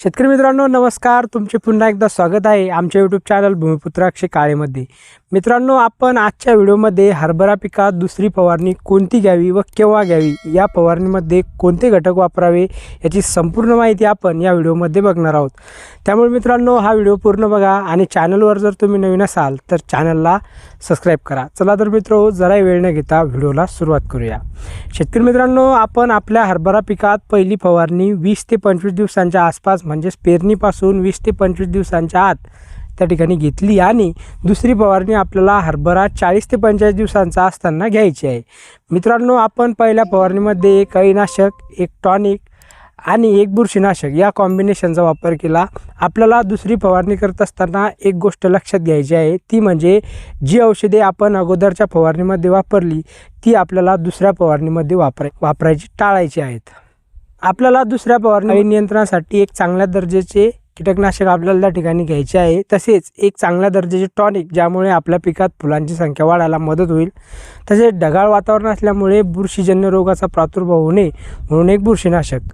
शेतकरी मित्रांनो नमस्कार. तुमचे पुन्हा एकदा स्वागत आहे आमच्या यूट्यूब चॅनल भूमिपुत्राक्षी काळेमध्ये. मित्रांनो आपण आजच्या व्हिडिओमध्ये हरभरा पिकात दुसरी फवारणी कोणती घ्यावी व केव्हा घ्यावी या फवारणीमध्ये कोणते घटक वापरावे याची संपूर्ण माहिती आपण या व्हिडिओमध्ये बघणार आहोत. त्यामुळे मित्रांनो हा व्हिडिओ पूर्ण बघा आणि चॅनलवर जर तुम्ही नवीन असाल तर चॅनलला सबस्क्राईब करा. चला तर मित्र जरा वेळ न घेता व्हिडिओला सुरुवात करूया. शेतकरी मित्रांनो आपण आपल्या हरभरा पिकात पहिली फवारणी वीस ते पंचवीस दिवसांच्या आसपास म्हणजेच पेरणीपासून वीस ते पंचवीस दिवसांच्या आत त्या ठिकाणी घेतली आणि दुसरी फवारणी आपल्याला हरभरा चाळीस ते पंचेचाळीस दिवसांचा असताना घ्यायची आहे. मित्रांनो आपण पहिल्या फवारणीमध्ये एक अळीनाशक एक टॉनिक आणि एक बुरशीनाशक या कॉम्बिनेशनचा वापर केला. आपल्याला दुसरी फवारणी करत असताना एक गोष्ट लक्षात घ्यायची आहे ती म्हणजे जी औषधे आपण अगोदरच्या फवारणीमध्ये वापरली ती आपल्याला दुसऱ्या फवारणीमध्ये वापराय वापरायची टाळायची आहेत. आपल्याला दुसऱ्या फवारणी नियंत्रणासाठी एक चांगल्या दर्जाचे कीटकनाशक आपल्याला त्या ठिकाणी घ्यायचे आहे. तसेच एक चांगल्या दर्जाचे टॉनिक ज्यामुळे आपल्या पिकात फुलांची संख्या वाढायला मदत होईल. तसेच ढगाळ वातावरण असल्यामुळे बुरशीजन्य रोगाचा प्रादुर्भाव होणे म्हणून एक बुरशीनाशक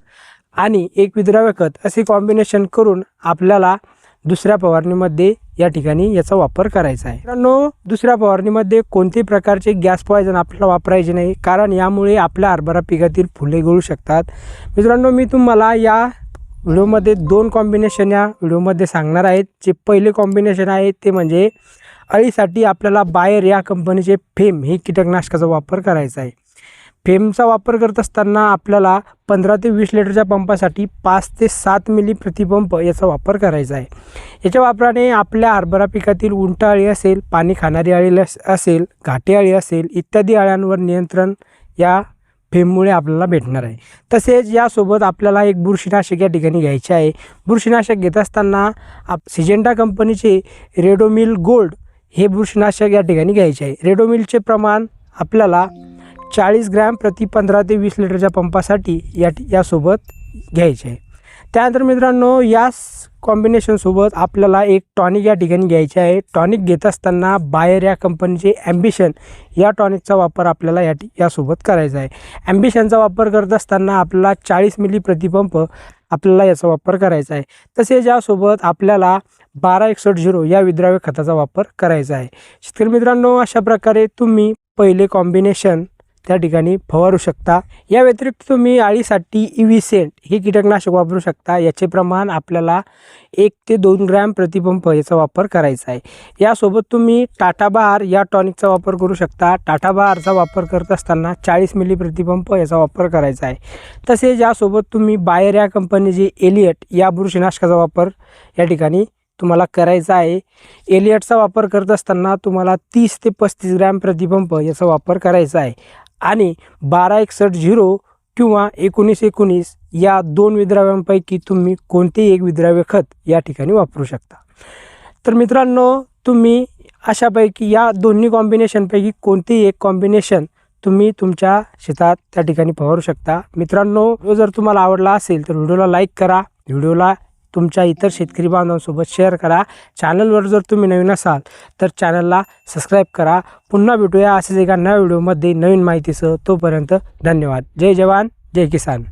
आणि एक विद्राव्य खत असे कॉम्बिनेशन करून आपल्याला दुसऱ्या फवारणीमध्ये या ठिकाणी याचा वापर करायचा आहे. मित्रांनो दुसऱ्या फवारणीमध्ये कोणत्याही प्रकारचे गॅस पॉयझन आपल्याला वापरायचे नाही कारण यामुळे आपल्या हरभरा पिकातील फुले गळू शकतात. मित्रांनो मी तुम्हाला या व्हिडिओमध्ये दोन कॉम्बिनेशन या व्हिडिओमध्ये सांगणार आहेत जे पहिले कॉम्बिनेशन आहे ते म्हणजे अळीसाठी आपल्याला बायर या कंपनीचे फेम हे कीटकनाशकाचा वापर करायचा आहे. फेमचा वापर करत असताना आपल्याला पंधरा ते वीस लिटरच्या पंपासाठी पाच ते सात मिली प्रतिपंप याचा वापर करायचा आहे. याच्या वापराने आपल्या हरभरा पिकातील उंट अळी असेल पाणी खाणारी अळी लस- असेल घाटे अळी असेल इत्यादी अळ्यांवर नियंत्रण या फेममुळे आपल्याला भेटणार आहे. तसेच यासोबत आपल्याला एक बुरशीनाशक या ठिकाणी घ्यायचे आहे. बुरशीनाशक घेत असताना आप सिजेंटा कंपनीचे रेडोमिल गोल्ड हे बुरशीनाशक या ठिकाणी घ्यायचे आहे. रेडोमिलचे प्रमाण आपल्याला चाळीस ग्रॅम प्रति पंधरा ते वीस लिटरच्या पंपासाठी या यासोबत घ्यायचे. आहे त्यानंतर मित्रांनो या कॉम्बिनेशनसोबत आपल्याला एक टॉनिक या ठिकाणी घ्यायचे आहे. टॉनिक घेत असताना बायर या कंपनीचे ॲम्बिशन या टॉनिकचा वापर आपल्याला या यासोबत करायचा आहे. ॲम्बिशनचा वापर करत असताना आपल्याला चाळीस मिली प्रतिपंप आपल्याला याचा वापर करायचा आहे. तसेच यासोबत आपल्याला बारा एकसष्ट झिरो या विद्राव्य खताचा वापर करायचा आहे. शेतकरी मित्रांनो अशा प्रकारे तुम्ही पहिले कॉम्बिनेशन त्या ठिकाणी फवारू शकता. या व्यतिरिक्त तुम्ही आळीसाठी इव्हिसेंट हे कीटकनाशक वापरू शकता. याचे प्रमाण आपल्याला एक ते दोन ग्रॅम प्रतिपंप याचा वापर करायचा आहे. यासोबत तुम्ही टाटा बहार या टॉनिकचा वापर करू शकता. टाटा बहारचा वापर करत असताना चाळीस मिली प्रतिपंप याचा वापर करायचा आहे. तसेच यासोबत तुम्ही बायर या कंपनीचे एलियट या बुरशीनाशकाचा वापर या ठिकाणी तुम्हाला करायचा आहे. एलियटचा वापर करत असताना तुम्हाला तीस ते पस्तीस ग्रॅम प्रतिपंप याचा वापर करायचा आहे. आणि बारा एकसष्ट झिरो किंवा एकोणीस एकोणीस या दोन विद्राव्यांपैकी तुम्ही कोणतेही एक विद्राव्य खत या ठिकाणी वापरू शकता. तर मित्रांनो तुम्ही अशापैकी या दोन्ही कॉम्बिनेशनपैकी कोणतेही एक कॉम्बिनेशन तुम्ही तुमच्या शेतात त्या ठिकाणी फवारू शकता. मित्रांनो जर तुम्हाला आवडला असेल तर व्हिडिओला लाईक करा. व्हिडिओला तुमच्या इतर शेतकरी बांधवांसोबत शेअर करा. चॅनलवर जर तुम्ही नवीन असाल तर चॅनलला सबस्क्राईब करा. पुन्हा भेटूया असेच एका नव्या व्हिडिओमध्ये नवीन माहितीसह. तोपर्यंत धन्यवाद. जय जवान जय किसान.